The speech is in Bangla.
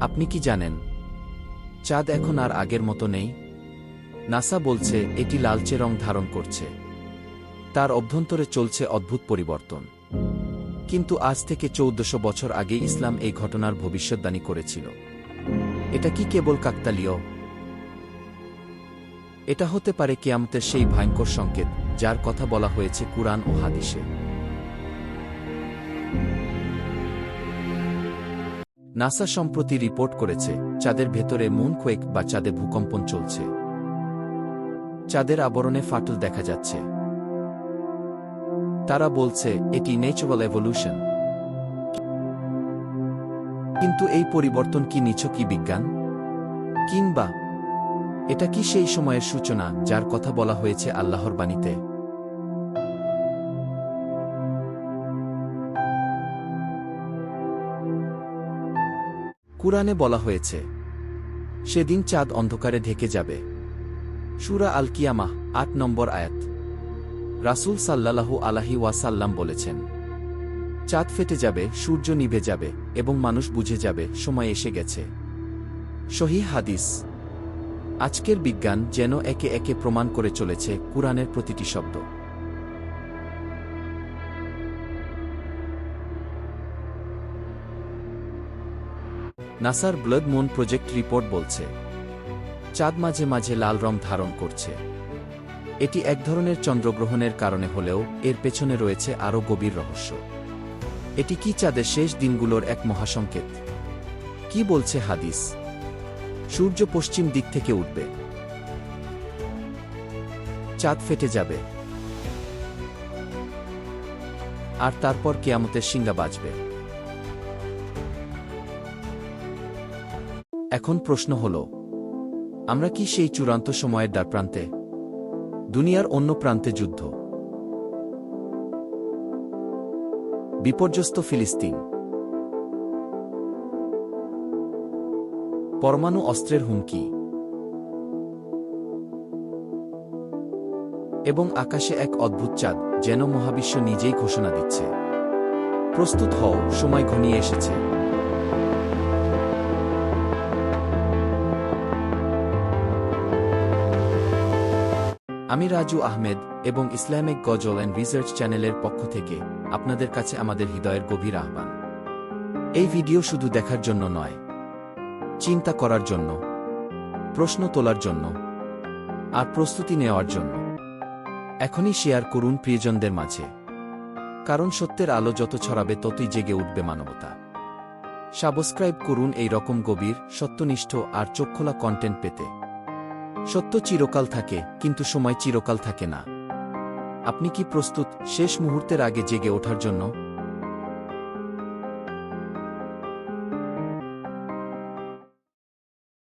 আপনি কি জানেন? চাঁদ এখন আর আগের মতো নেই। নাসা বলছে, এটি লালচে রং ধারণ করছে। তার অভ্যন্তরে চলছে অদ্ভুত পরিবর্তন। কিন্তু আজ থেকে চৌদ্দশো বছর আগে ইসলাম এই ঘটনার ভবিষ্যদ্বাণী করেছিল। এটা কি কেবল কাকতালীয়? এটা হতে পারে কেয়ামতের সেই ভয়ঙ্কর সংকেত, যার কথা বলা হয়েছে কুরআন ও হাদিসে। নাসা সম্প্রতি রিপোর্ট করেছে, চাঁদের ভেতরে মুন কোয়েক বা চাঁদে ভূকম্পন চলছে। চাঁদের আবরণে ফাটল দেখা যাচ্ছে। তারা বলছে, এটি ন্যাচুরাল এভলিউশন কিন্তু এই পরিবর্তন কি নিছকই বিজ্ঞান? কিংবা এটা কি সেই সময়ের সূচনা যার কথা বলা হয়েছে আল্লাহর বাণীতে? কুরআনে বলা হয়েছে, সেদিন চাঁদ অন্ধকারে ঢেকে যাবে। সুরা আল কিয়ামাহ আট নম্বর আয়াত। রাসূল সাল্লাল্লাহু আলাহি ওয়াসাল্লাম বলেছেন, চাঁদ ফেটে যাবে, সূর্য নিভে যাবে এবং মানুষ বুঝে যাবে, সময় এসে গেছে। সহি হাদিস, আজকের বিজ্ঞান যেন একে একে প্রমাণ করে চলেছে কুরআনের প্রতিটি শব্দ। নাসার ব্লাড মুন প্রজেক্ট রিপোর্ট বলছে। চাঁদ মাঝে মাঝে লাল রং ধারণ করছে। এটি এক ধরনের চন্দ্রগ্রহণের কারণে হলেও এর পেছনে রয়েছে আরও গভীর রহস্য। এটি কি চাঁদের শেষ দিনগুলোর এক মহাসংকেত? কি বলছে হাদিস? সূর্য পশ্চিম দিক থেকে উঠবে। চাঁদ ফেটে যাবে। আর তারপর কেয়ামতের সিঙ্গা বাজবে। এখন প্রশ্ন হল, আমরা কি সেই চূড়ান্ত সময়ের দ্বারপ্রান্তে, দুনিয়ার অন্য প্রান্তে যুদ্ধ? বিপর্যস্ত ফিলিস্তিন। পরমাণু অস্ত্রের হুমকি। এবং আকাশে এক অদ্ভুত চাঁদ, যেন মহাবিশ্ব নিজেই ঘোষণা দিচ্ছে। প্রস্তুত হও, সময় ঘনিয়ে এসেছে। আমি রাজু আহমেদ এবং ইসলামিক গজল অ্যান্ড রিসার্চ চ্যানেলের পক্ষ থেকে আপনাদের কাছে আমাদের হৃদয়ের গভীর আহ্বান। এই ভিডিও শুধু দেখার জন্য নয়। চিন্তা করার জন্য। প্রশ্ন তোলার জন্য। আর প্রস্তুতি নেওয়ার জন্য। এখনই শেয়ার করুন প্রিয়জনদের মাঝে। কারণ সত্যের আলো যত ছড়াবে ততই জেগে উঠবে মানবতা। সাবস্ক্রাইব করুন এই রকম গভীর, সত্যনিষ্ঠ আর চোখখোলা কন্টেন্ট পেতে। সত্য চিরকাল থাকে, কিন্তু সময় চিরকাল থাকে না। আপনি কি প্রস্তুত শেষ মুহূর্তের আগে জেগে ওঠার জন্য?